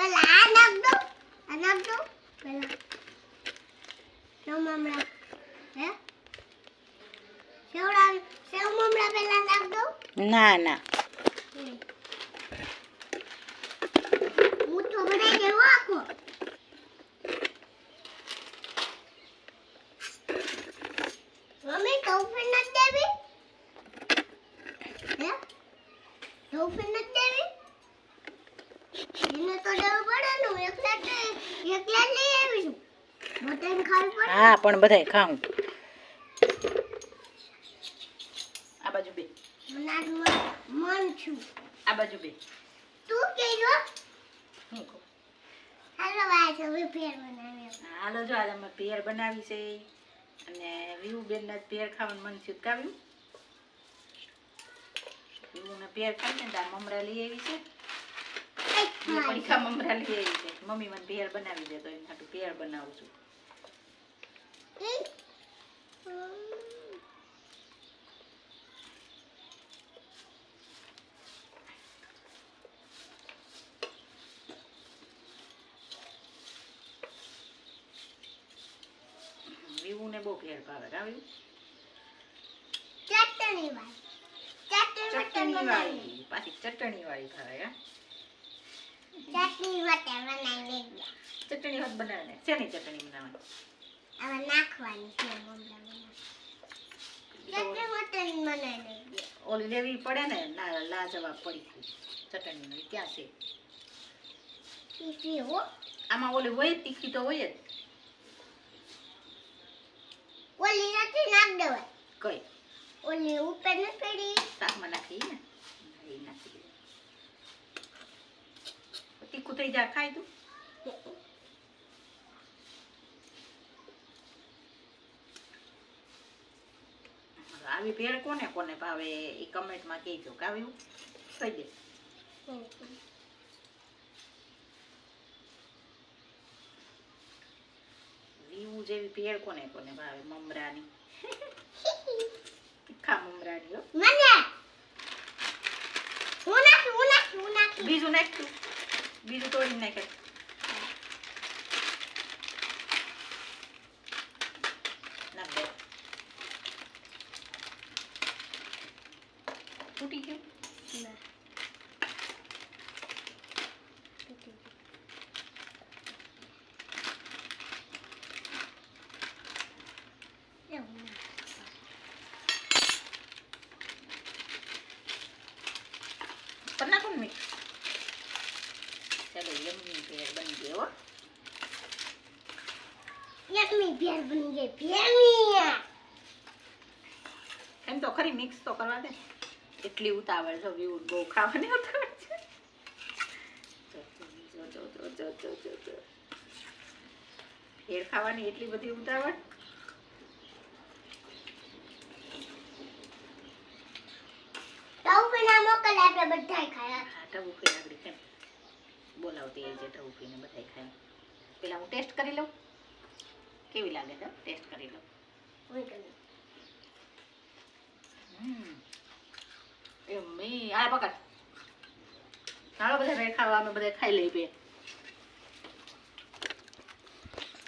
પેલા આ નાખ દો આ નાખ દો પેલા. સેવ Seu સેવ મમરા પેલા નાખ દો. ના ના. હું તો બનાવી દેવો આખો. મમ્મી ટોફી નથી દેવી? હે? ટોફી નથી દેવી? એને તો દેવું પડે ને હું એકલા જ એકલા જ લઈ આવી છું. બધાને ખાવી પડે? હા પણ બધાય ખાઉં. આ બાજુ બે. મને આજ મન- મન છું. આ બાજુ બે. તું કહેજો હું કહું? હાલો ભાઈ હવે ફેર બનાવી હાલો જો આજે અમે પેર બનાવી છે. અને વ્યૂ બેન જ પેર ખાવાનું મન થયું. કાવ્યું? વ્યૂ ને પેર ખાઈ ને તાર મમરા લઈ આવી છે. મેં મમરા લઈ આવી છે. મમ્મી મને પેર બનાવી દે તો એમ હાટું પેર બનાવું છું. વ્યૂ ને બહુ ભેળ ભાવે આવ્યું ચટણી ભાઈ ચટણી ચટણી વાળી પાછી ચટણી વાળી ભાવે હા. ચટણી વટે બનાવી ચટણી હોત બનાવે ને શેની ચટણી બનાવવાની? હવે નાખવાની છે મમરા ચટણી બનાવી ઓલી લેવી પડે ને ના લાજવાબ પડી ચટણી ક્યાં છે તીખી હો. આમાં ઓલી હોય તીખી તો હોય જ. ઓલી નથી નાખ દેવાય કઈ? ઓલી ઉપર ન પડી. શાકમાં નાખી ને? એ નાખી. તીખું થઈ જાય ખાઈ તું આવી ભેળ કોને કોને ભાવે એ કમેન્ટમાં કહેજો કાવ્યું કહી દે રીવું જેવી ભેળ કોને કોને ભાવે મમરાની? તીખા મમરાની મને! હું નાખી હું નાખી હું નાખી. બીજું નાખ તું. બીજું તોડી નાખે. તૂટી ગયું? પર નાખો ને મીઠું ચાલો યમ્મી ભેળ બની ગઈ હો યમ્મી ભેળ બની ગઈ ભેળની એમ તો ખરી મિક્સ તો કરવા દે. એટલી ઉતાવળ જો વ્યૂ બહુ ખાવાની ઉતાવળ છે. જો, જો, જો, જો, જો, જો, જો, જો. ભેળ ખાવાની એટલી બધી ઉતાવળ ટોપી ના મોકલ આપણે બધાય ખાયા. હા ટબુફી આગળ કેમ? બોલાવતી એ જે ઉભીને બધાય ખાય. પેલા હું ટેસ્ટ કરી લઉં? કેવી લાગે છે? ટેસ્ટ કરી લઉં. એમ આ પકડ. ચાલો બધા ખાવા અમે બધા ખાઈ લઈ બે.